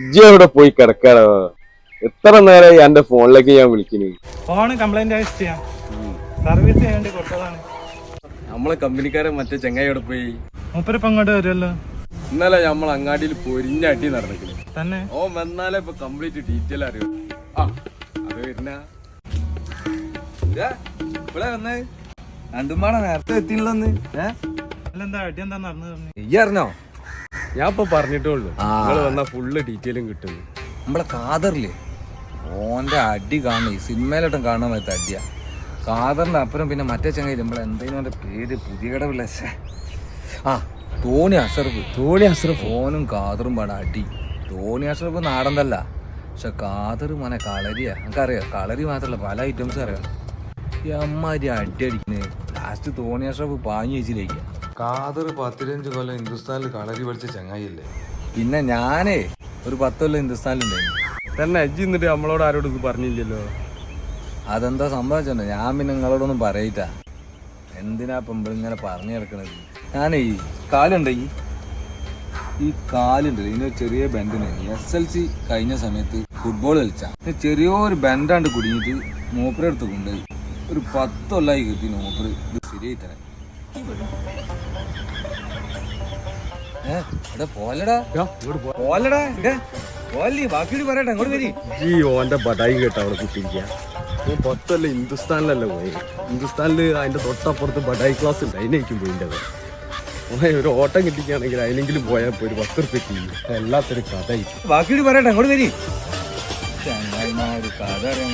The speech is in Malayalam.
ഇജ്ജ് എവിടെ പോയി കിടക്കാറോ എത്ര നേരമായി എന്റെ ഫോണിലേക്ക് ഞാൻ വിളിക്കുന്നു ഫോണ് കംപ്ലൈന്റ് ആയി ചെയ്യാം സർവീസ് ചെയ്യാൻ വേണ്ടി കൊടുത്തതാണ്. നമ്മളെ കമ്പനിക്കാരൻ മറ്റേ ചെങ്ങായി എവിടെ പോയി? മൂപ്പരിപ്പം അങ്ങോട്ട് വരുമല്ലോ ഇന്നലെ നമ്മൾ അങ്ങാടിയിൽ പൊരിഞ്ഞ അടി നടന്നിക്കുന്നു തന്നെ? ഓ വന്നാലേ ഇപ്പൊ കംപ്ലീറ്റ് ഡീറ്റെയിൽ അറിയൂ. ആ അത് വരുന്ന? ഇവിടെ വന്നേ. രണ്ടുമാണോ നേരത്തെ എത്തിയില്ലെന്ന്. ഏ അല്ലെന്താ അടി എന്താ നടന്നു ഈ അറിഞ്ഞോ? ഞാൻ ഇപ്പൊ പറഞ്ഞിട്ടേ ഉള്ളൂ ആ. നിങ്ങൾ വന്ന ഫുള്ള് ഡീറ്റെയിലും കിട്ടും. നമ്മളെ കാതറില്ലേ ഓന്റെ അടി കാണണേ സിനിമയിലോട്ടും കാണാൻ പറ്റാത്ത അടിയാ. കാതറിന്റെ അപ്പുറം പിന്നെ മറ്റേ ചങ്ങയിൽ നമ്മളെ എന്തെങ്കിലും അവന്റെ പേര് പുതിയ കടവില്ല ആ തോണി അഷറഫ്. തോണി അഷറഫ്. ഓനും കാതറും പാടാ അടി. തോണി അഷറഫ് നാടന്തല്ല. പക്ഷെ കാതർ മോനെ കളരിയാ. നമുക്കറിയാം കളരി മാത്രല്ല പല ഐറ്റംസ് അറിയാം. ഈ അമ്മാരി അടി അടിക്കുന്നത് ലാസ്റ്റ് തോണി അഷറഫ് പാഞ്ഞു വെച്ചിലേക്ക് കാതർ പത്തിരഞ്ച് കൊല്ലം ഹിന്ദുസ്ഥാനിൽ കളരി പഠിച്ച ചങ്ങായില്ലേ പിന്നെ ഞാനേ ഒരു പത്ത് കൊല്ലം ഹിന്ദുസ്ഥാനിലുണ്ടായിരുന്നു. തന്നെ അജ്ജി എന്നിട്ട് നമ്മളോട് ആരോടും ഇത് പറഞ്ഞില്ലല്ലോ? അതെന്താ സംഭവിച്ചോ ഞാൻ പിന്നെ നിങ്ങളോടൊന്നും പറയിട്ട എന്തിനാ ഇപ്പം ഇങ്ങനെ പറഞ്ഞു കിടക്കണത്? ഞാനേ ഈ കാലുണ്ട് ഈ? ഈ കാലുണ്ട് ഇതിനൊരു ചെറിയ ബെൻഡിന് എസ് എൽ സി കഴിഞ്ഞ സമയത്ത് ഫുട്ബോൾ കളിച്ച. ചെറിയൊരു ബെൻഡാണ്ട് കുടുങ്ങിയിട്ട് മൂപ്പറെ അടുത്ത് കൊണ്ടുപോയി. ഒരു പത്തൊല്ലായി കിട്ടി മൂപ്പർ ഇത് ശരിയായി തരാൻ. ഓന്റെ ബടായി കേട്ടോ അവിടെ കുട്ടിയിരിക്കുക ഓൻ പത്തല്ല ഹിന്ദുസ്ഥാനിലല്ല പോയി? ഹിന്ദുസ്ഥാനിൽ അതിന്റെ തൊട്ടപ്പുറത്ത് ബടായി ക്ലാസ് ഉണ്ട് അതിനേക്കും പോയിട്ടത് ഒരു ഓട്ടം കിട്ടിക്കുകയാണെങ്കിൽ അതിനെങ്കിലും പോയാൽ പോയി ഒരു പത്ത് റുപ്യ ചെയ്യും എല്ലാത്തൊരു കഥ ബാക്കിയോട് പറയട്ടെ അങ്ങോട്ട് വരി. കഥ അറിയാൻ